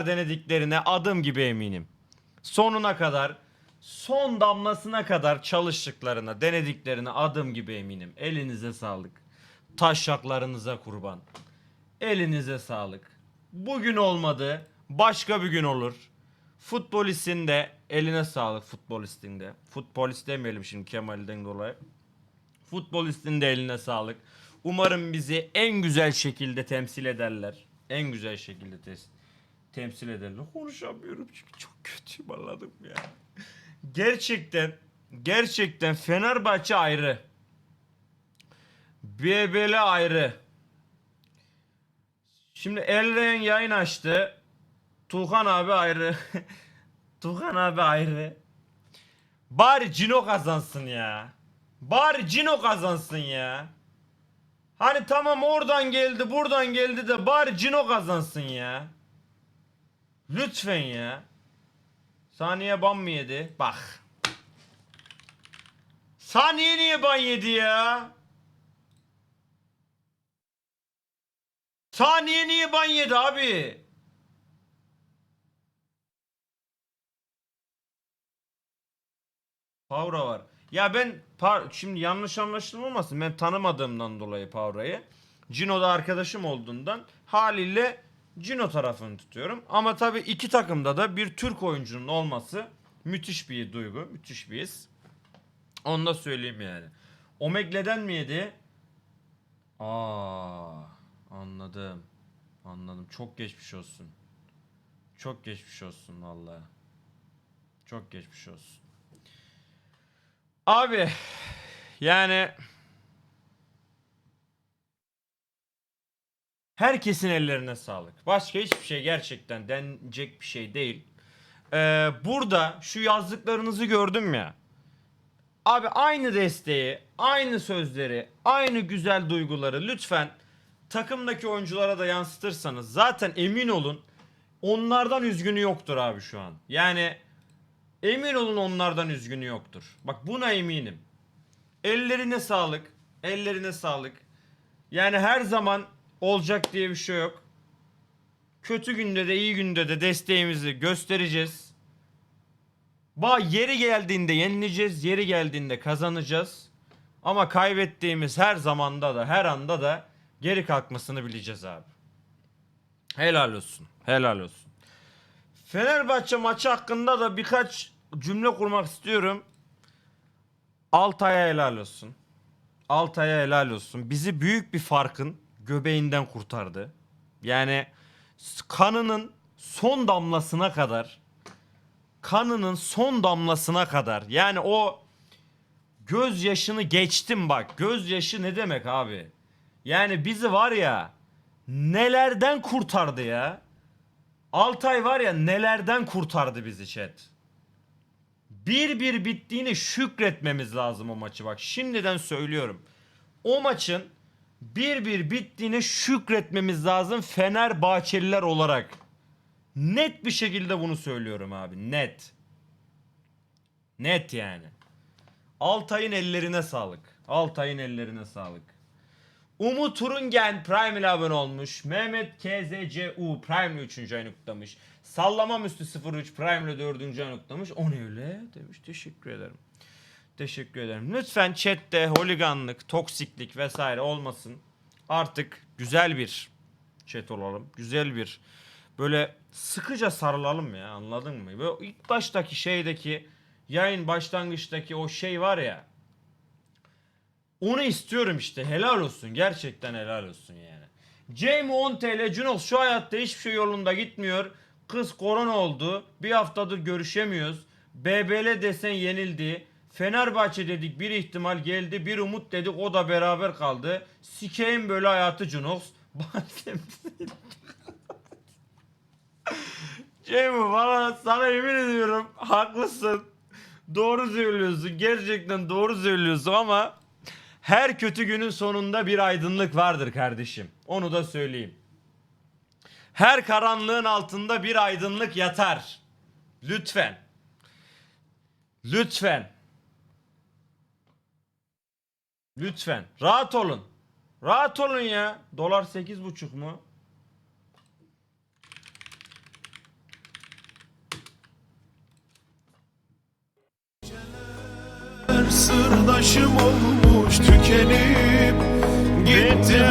denediklerine adım gibi eminim. Sonuna kadar, son damlasına kadar çalıştıklarına, denediklerine adım gibi eminim. Elinize sağlık. Taşaklarınıza kurban. Elinize sağlık. Bugün olmadı, başka bir gün olur. Futbolistin de eline sağlık futbolistin de. Futbolist demeyelim şimdi Kemal'den dolayı. Futbolistin de eline sağlık. Umarım bizi en güzel şekilde temsil ederler. En güzel şekilde tes- temsil ederler. Konuşamıyorum çünkü çok kötüyüm anladım ya. Gerçekten gerçekten Fenerbahçe ayrı. BBL ayrı. Şimdi Elren yayın açtı. Tuğhan abi ayrı. Tuğhan abi ayrı. Bari Cino kazansın ya. Bari Cino kazansın ya. Hani tamam oradan geldi buradan geldi de bari Cino kazansın ya. Lütfen ya. Saniye ban mı yedi? Bak. Saniye niye ban yedi ya? Saniye niye ban yedi abi? Pavra var. Ya ben par- şimdi yanlış anlaşılma olmasın. Ben tanımadığımdan dolayı Pavra'yı. Cino da arkadaşım olduğundan haliyle Cino tarafını tutuyorum. Ama tabii iki takımda da bir Türk oyuncunun olması müthiş bir duygu, müthiş bir his. Onu da söyleyeyim yani. Omegle'den mi yedi? Aa, anladım. Anladım. Çok geçmiş olsun. Çok geçmiş olsun vallahi. Çok geçmiş olsun. Abi yani herkesin ellerine sağlık. Başka hiçbir şey gerçekten denecek bir şey değil. Ee, burada şu yazdıklarınızı gördüm ya. Abi aynı desteği, aynı sözleri, aynı güzel duyguları lütfen takımdaki oyunculara da yansıtırsanız zaten emin olun onlardan üzgünü yoktur abi şu an. Yani Emin olun onlardan üzgünü yoktur. Bak buna eminim. Ellerine sağlık. Ellerine sağlık. Yani her zaman olacak diye bir şey yok. Kötü günde de iyi günde de desteğimizi göstereceğiz. Ba yeri geldiğinde yenileceğiz, yeri geldiğinde kazanacağız. Ama kaybettiğimiz her zamanda da her anda da geri kalkmasını bileceğiz abi. Helal olsun. Helal olsun. Fenerbahçe maçı hakkında da birkaç cümle kurmak istiyorum. Altay'a helal olsun. Altay'a helal olsun. Bizi büyük bir farkın göbeğinden kurtardı. Yani kanının son damlasına kadar kanının son damlasına kadar yani o gözyaşını geçtim bak. Gözyaşı ne demek abi? Yani bizi var ya nelerden kurtardı ya. Altay var ya nelerden kurtardı bizi chat. Bir bir bittiğini şükretmemiz lazım o maçı bak. Şimdiden söylüyorum. O maçın bir bir bittiğine şükretmemiz lazım Fenerbahçeliler olarak. Net bir şekilde bunu söylüyorum abi. Net. Net yani. Altay'ın ellerine sağlık. Altay'ın ellerine sağlık. Umut Urungen Prime ile abone olmuş. Mehmet KZCU Prime ile 3. ayını kutlamış. Sallamam üstü 03 Prime ile 4. ayını kutlamış. O ne öyle demiş. Teşekkür ederim. Teşekkür ederim. Lütfen chatte holiganlık, toksiklik vesaire olmasın. Artık güzel bir chat olalım. Güzel bir böyle sıkıca sarılalım ya anladın mı? Böyle ilk baştaki şeydeki yayın başlangıçtaki o şey var ya. Onu istiyorum işte. Helal olsun. Gerçekten helal olsun yani. Jamie 10 TL Junox şu hayatta hiçbir şey yolunda gitmiyor. Kız korona oldu. Bir haftadır görüşemiyoruz. BBL desen yenildi. Fenerbahçe dedik bir ihtimal geldi. Bir umut dedik o da beraber kaldı. Sikeyim böyle hayatı Junox. Jamie bana sana yemin ediyorum haklısın. Doğru söylüyorsun. Gerçekten doğru söylüyorsun ama her kötü günün sonunda bir aydınlık vardır kardeşim. Onu da söyleyeyim. Her karanlığın altında bir aydınlık yatar. Lütfen. Lütfen. Lütfen. Rahat olun. Rahat olun ya. Dolar 8,5 mu? Sırdaşım olmuş tükenip gitti.